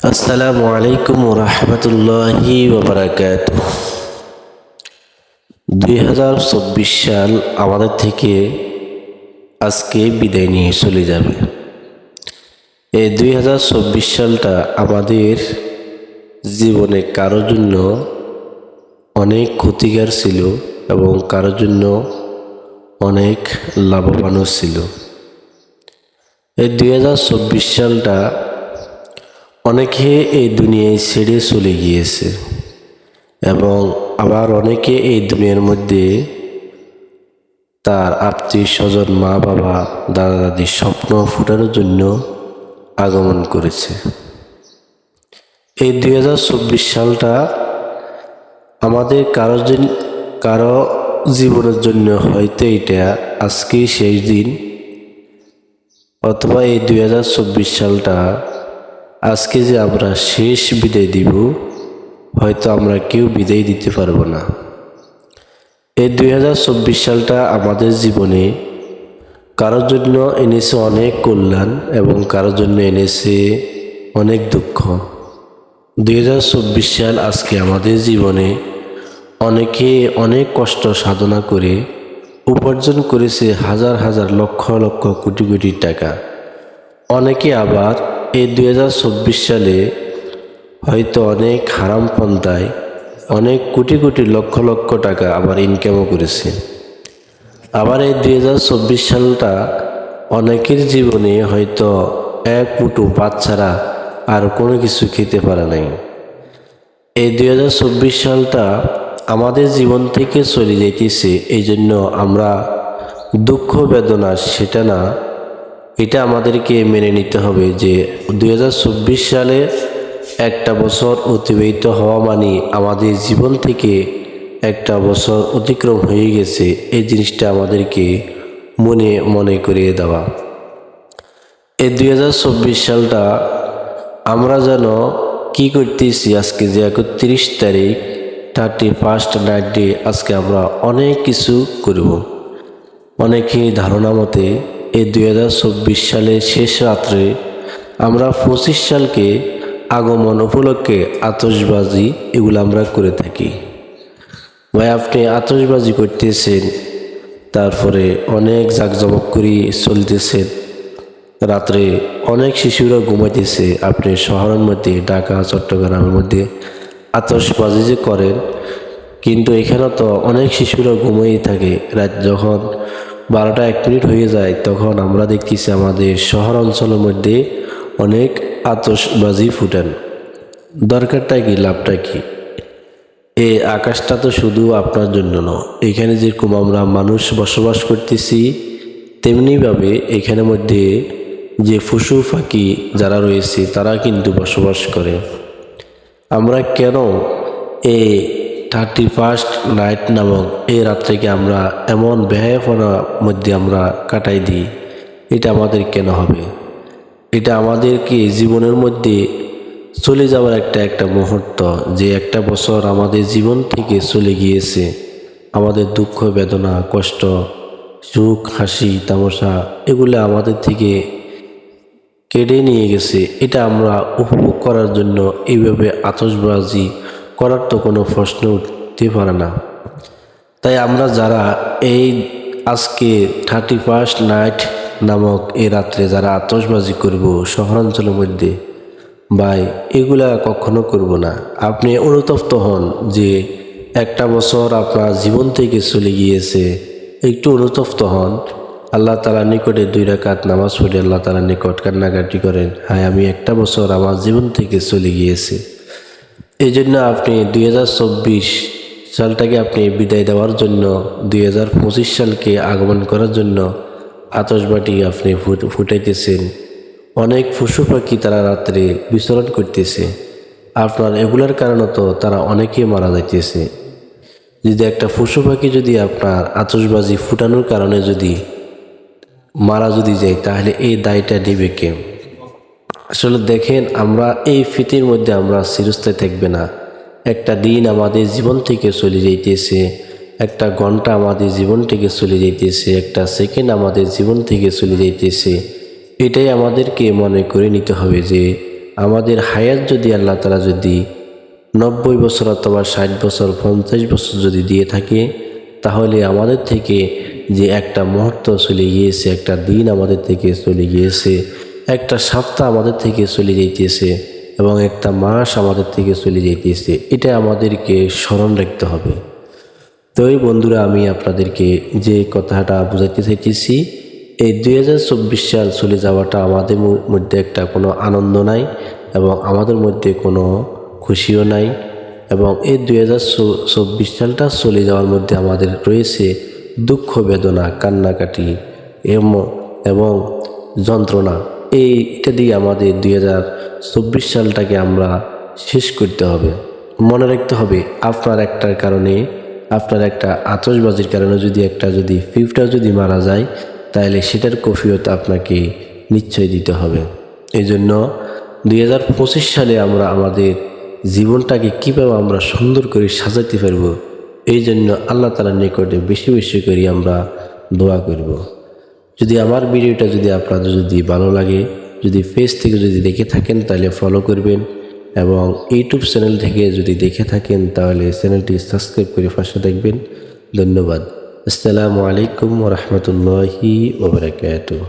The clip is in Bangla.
আসসালামু আলাইকুম রহমতুল্লাহি ওবরাকাত দুই হাজার চব্বিশ সাল আমাদের থেকে আজকে বিদায় নিয়ে চলে যাবে। এই দুই হাজার চব্বিশ সালটা আমাদের জীবনে কারোর জন্য অনেক ক্ষতিকার ছিল এবং কারোর জন্য অনেক লাভবানও ছিল। এই দুই হাজার চব্বিশ সালটা অনেকে এই দুনিয়ায় ছেড়ে চলে গিয়েছে এবং আবার অনেকে এই দুনিয়ার মধ্যে তার আত্মীয় স্বজন, মা বাবা, দাদা দাদির স্বপ্ন ফুটানোর জন্য আগমন করেছে। এই দুই হাজার চব্বিশ সালটা আমাদের কারও কারও জীবনের জন্য হয়তো এটা আজকেই শেষ দিন, অথবা এই দুই হাজার চব্বিশ সালটা আজকে যে আমরা শেষ বিদায় দিব, হয়তো আমরা কেউ বিদায় দিতে পারব না। এই দুই হাজার চব্বিশ সালটা আমাদের জীবনে কারোর জন্য এনেছে অনেক কল্যাণ এবং কারোর জন্য এনেছে অনেক দুঃখ। দুই হাজার চব্বিশ সাল আজকে আমাদের জীবনে অনেকে অনেক কষ্ট সাধনা করে উপার্জন করেছে হাজার হাজার লক্ষ লক্ষ কোটি কোটি টাকা। অনেকে আবার এই দুই হাজার চব্বিশ সালে হয়তো অনেক হারাম পন্থায় অনেক কোটি কোটি লক্ষ লক্ষ টাকা আবার ইনকামও করেছে। আবার এই দুই হাজার চব্বিশ সালটা অনেকের জীবনে হয়তো এক মুঠো ছাড়া আর কোনো কিছু খেতে পারে নাই। এই দুই হাজার চব্বিশ সালটা আমাদের জীবন থেকে চলে যেতেছে এই জন্য আমরা দুঃখ বেদনা সেটা না এটা আমাদেরকে মেনে নিতে হবে যে দু হাজার চব্বিশ সালে একটা বছর অতিবাহিত হওয়া মানে আমাদের জীবন থেকে একটা বছর অতিক্রম হয়ে গেছে, এই জিনিসটা আমাদেরকে মনে মনে করিয়ে দেওয়া। এই দুই হাজার চব্বিশ সালটা আমরা যেন কি করতেছি, আজকে যে একত্রিশ তারিখ থার্টি ফার্স্ট নাইট ডে আজকে আমরা অনেক কিছু করব। অনেকে ধারণা মতে এই দুই হাজার চব্বিশ সালের শেষ রাত্রে আমরা পঁচিশ সালকে আগমন উপলক্ষে আতশবাজি এগুলো আমরা করে থাকি। ভাই, আপনি আতশবাজি করতেছেন, তারপরে অনেক জাঁকজমক করে চলতেছেন রাত্রে অনেক শিশুরা ঘুমাইতেছে, আপনি শহরের মধ্যে, ঢাকা, চট্টগ্রামের মধ্যে আতশবাজি যে করেন, কিন্তু এখানে তো অনেক শিশুরা ঘুমিয়ে থাকে। রাত যখন বারোটা এক মিনিট হয়ে যায়, তখন আমরা দেখতেছি আমাদের শহর অঞ্চলের মধ্যে অনেক আতশবাজি ফুটান। দরকারটা কি, লাভটা কি? এ আকাশটা তো শুধু আপনার জন্য নয় এখানে যেরকম আমরা মানুষ বসবাস করতেছি, তেমনিভাবে এখানের মধ্যে যে পশু পাখি যারা রয়েছে, তারা কিন্তু বসবাস করে। আমরা কেন এই থার্টি ফার্স্ট নাইট নামক এই রাত্রিকে আমরা এমন ব্যয়পনার মধ্যে আমরা কাটাই দিই। এটা আমাদের কেন হবে? এটা আমাদেরকে জীবনের মধ্যে চলে যাওয়ার একটা একটা মুহূর্ত যে একটা বছর আমাদের জীবন থেকে চলে গিয়েছে। আমাদের দুঃখ, বেদনা, কষ্ট, সুখ, হাসি, তামাশা, এগুলো আমাদের থেকে কেড়ে নিয়ে গেছে। এটা আমরা উপভোগ করার জন্য এইভাবে আতশবাজি করার তো কোনো প্রশ্ন উঠতে পারে না। তাই আমরা যারা এই আজকে থার্টি ফার্স্ট নাইট নামক এই রাত্রে যারা আতশবাজি করব, শহরাঞ্চলের মধ্যে, ভাই, এগুলা কখনো করব না। আপনি অনুতপ্ত হন যে একটা বছর আপনার জীবন থেকে চলে গিয়েছে, একটু অনুতপ্ত হন। আল্লাহ তালা নিকটে দুই রাকাত নামাজ পড়ে আল্লাহ তালা নিকট কান্নাকাটি করেন হ্যাঁ আমি একটা বছর আমার জীবন থেকে চলে গিয়েছে। এই জন্য আপনি দুই হাজার চব্বিশ সালটাকে আপনি বিদায় দেওয়ার জন্য দুই হাজার পঁচিশ সালকে আগমন করার জন্য আতসবাটি আপনি ফুটাইতেছেন। অনেক পশু পাখি তারা রাত্রে বিচরণ করতেছে। আপনার এগুলার কারণে তো তারা অনেকেই মারা যাইতেছে। যদি একটা পশু পাখি যদি আপনার আতসবাজি ফুটানোর কারণে যদি মারা যদি যায়, তাহলে এই দায়টা নেবে কে? আসলে দেখেন, আমরা এই ফিতির মধ্যে আমরা চিরস্থায়ী থাকবে না। একটা দিন আমাদের জীবন থেকে চলে যাইতেছে, একটা ঘণ্টা আমাদের জীবন থেকে চলে যাইতেছে, একটা সেকেন্ড আমাদের জীবন থেকে চলে যাইতেছে। এটাই আমাদেরকে মনে করে নিতে হবে যে, আমাদের হায়াত যদি আল্লাহ তালা যদি নব্বই বছর অথবা ষাট বছর, পঞ্চাশ বছর যদি দিয়ে থাকে, তাহলে আমাদের থেকে যে একটা মুহূর্ত চলে গিয়েছে, একটা দিন আমাদের থেকে চলে গিয়েছে একটা সপ্তাহ আমাদের থেকে চলে যাইতেছে এবং একটা মাস আমাদের থেকে চলে যাইতেছে। এটা আমাদেরকে স্মরণ রাখতে হবে। তো এই বন্ধুরা, আমি আপনাদেরকে যে কথাটা বোঝাতে চাইতেছি, এই দুই হাজার চব্বিশ সাল চলে যাওয়াটা আমাদের মধ্যে একটা কোনো আনন্দ নাই এবং আমাদের মধ্যে কোনো খুশিও নাই এবং এই দুই হাজার চব্বিশ সালটা চলে যাওয়ার মধ্যে আমাদের রয়েছে দুঃখ বেদনা, কান্নাকাটি এবং যন্ত্রণা। এই এটা দিয়ে আমাদের দুই হাজার চব্বিশ সালটাকে আমরা শেষ করতে হবে। মনে রাখতে হবে, আপনার একটার কারণে, আপনার একটা আতসবাজির কারণে যদি একটা যদি ফিফটা যদি মারা যায়, তাহলে সেটার কফিয়ত আপনাকে নিশ্চয় দিতে হবে। এই জন্য দুই হাজার পঁচিশ সালে আমরা আমাদের জীবনটাকে কীভাবে আমরা সুন্দর করে সাজাতে পারব এই জন্য আল্লাহ তালার নিকটে বেশি বেশি করে আমরা দোয়া করব। যদি আমার ভিডিওটা যদি আপনাদের যদি ভালো লাগে, যদি ফেস থেকে যদি দেখে থাকেন, তাহলে ফলো করবেন এবং ইউটিউব চ্যানেল থেকে যদি দেখে থাকেন, তাহলে চ্যানেলটি সাবস্ক্রাইব করে পাশে দেখবেন ধন্যবাদ। আসসালামু আলাইকুম রহমতুল্লাহি ওবরাকাতুহ